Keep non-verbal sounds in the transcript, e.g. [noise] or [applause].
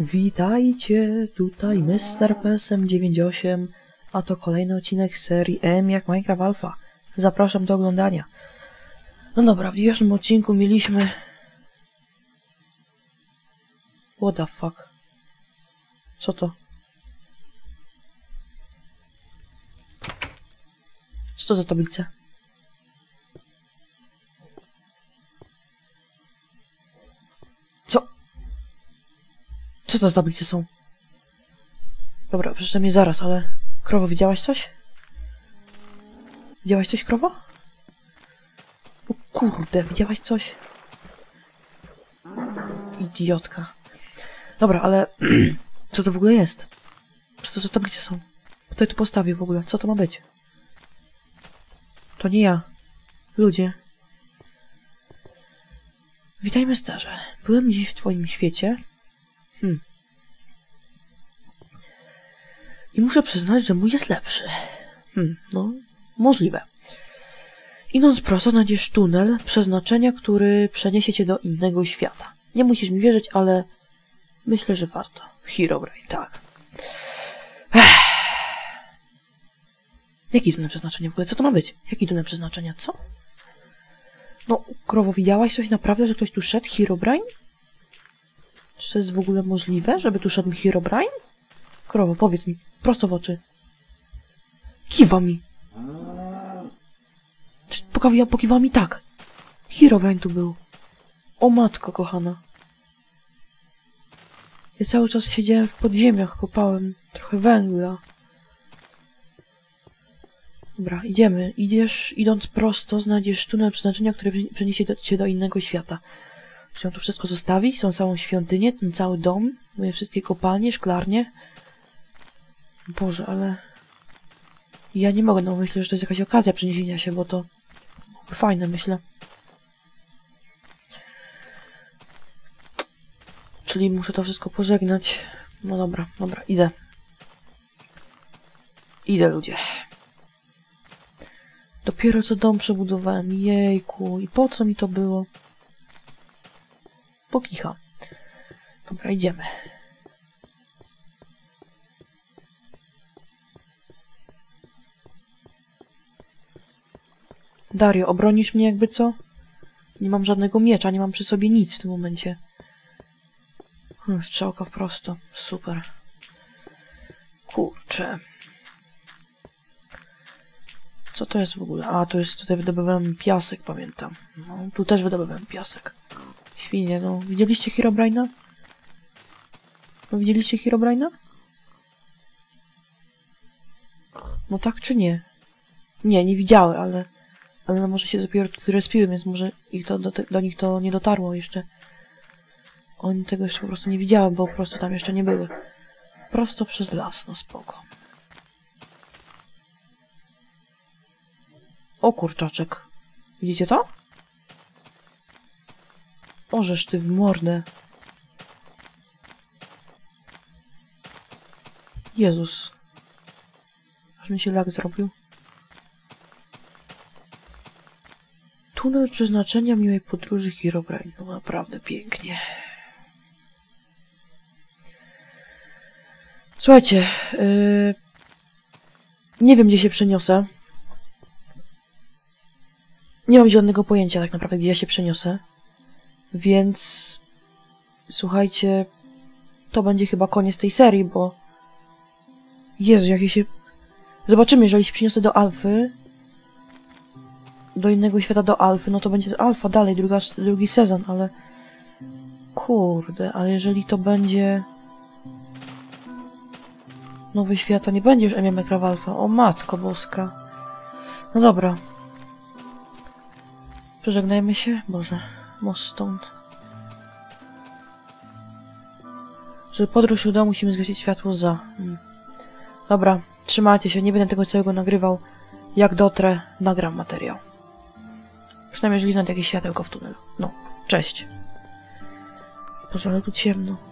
Witajcie, tutaj Mr. PSM 98, a to kolejny odcinek serii M jak Minecraft Alpha. Zapraszam do oglądania. No dobra, w dzisiejszym odcinku mieliśmy... What the fuck? Co to? Co to za tablice? Co to za tablice są? Dobra, przeczytam je zaraz, ale... Krowo, widziałaś coś? Widziałaś coś, krowo? O kurde, widziałaś coś? Idiotka. Dobra, ale... [clears throat] co to w ogóle jest? Co to za tablice są? Kto je tu postawił w ogóle? Co to ma być? To nie ja. Ludzie. Witaj, mesterze. Byłem dziś w twoim świecie. Hmm. I muszę przyznać, że mój jest lepszy. Hmm, no, możliwe. Idąc prosto, znajdziesz tunel przeznaczenia, który przeniesie cię do innego świata. Nie musisz mi wierzyć, ale myślę, że warto. Herobrine, tak. Ech. Jaki tunel przeznaczenia w ogóle? Co to ma być? Jaki tunel przeznaczenia? Co? No, krowo, widziałaś coś naprawdę, że ktoś tu szedł? Herobrine? Czy to jest w ogóle możliwe, żeby tu szedł Herobrine? Krowo, powiedz mi, prosto w oczy. Kiwa mi. Czy pokawiła, pokiwała mi tak. Herobrine tu był. O matko kochana. Ja cały czas siedziałem w podziemiach, kopałem trochę węgla. Dobra, idziemy. Idziesz, idąc prosto, znajdziesz tunel przeznaczenia, który przeniesie cię do innego świata. Chciałem to wszystko zostawić, tą całą świątynię, ten cały dom, moje wszystkie kopalnie, szklarnie. Boże, ale... Ja nie mogę, no myślę, że to jest jakaś okazja przeniesienia się, bo to fajne, myślę. Czyli muszę to wszystko pożegnać. No dobra, dobra, idę. Idę, ludzie. Dopiero co dom przebudowałem. Jejku, i po co mi to było? Pokicha. Dobra, idziemy. Dario, obronisz mnie jakby co? Nie mam żadnego miecza, nie mam przy sobie nic w tym momencie. Hmm, strzałka w prosto. Super. Kurczę. Co to jest w ogóle? A, to jest, tutaj wydobywałem piasek, pamiętam. No, tu też wydobywałem piasek. Świnie, no. Widzieliście Herobrine'a? No, widzieliście Herobrine'a? No tak czy nie? Nie, nie widziały, ale... Ale może się dopiero tu zrespiły, więc może ich to, do, do nich to nie dotarło jeszcze. Oni tego jeszcze po prostu nie widziałem, bo po prostu tam jeszcze nie były. Prosto przez las, no spoko. O kurczaczek. Widzicie to? Ożeż ty w mordę. Jezus. Aż mi się lag zrobił. Tunel przeznaczenia miłej podróży Herobrine. No naprawdę pięknie. Słuchajcie, yy... nie wiem gdzie się przeniosę. Nie mam zielonego pojęcia tak naprawdę, gdzie ja się przeniosę. Więc... Słuchajcie... To będzie chyba koniec tej serii, bo... Jezu, jakie się... Zobaczymy, jeżeli się przeniosę do Alfy... Do innego świata, do Alfy, no to będzie Alfa dalej, druga, drugi sezon, ale... Kurde, ale jeżeli to będzie... Nowy świat, to nie będzie już MM Alpha. O matko boska. No dobra, Przeżegnajmy się. Boże, most stąd. Żeby podróż udała, musimy zgasić światło za. Hmm. Dobra, trzymajcie się, nie będę tego całego nagrywał. Jak dotrę, nagram materiał. Przynajmniej jeżeli znajdę jakieś światełko w tunelu. No, cześć. Boże, ale tu ciemno.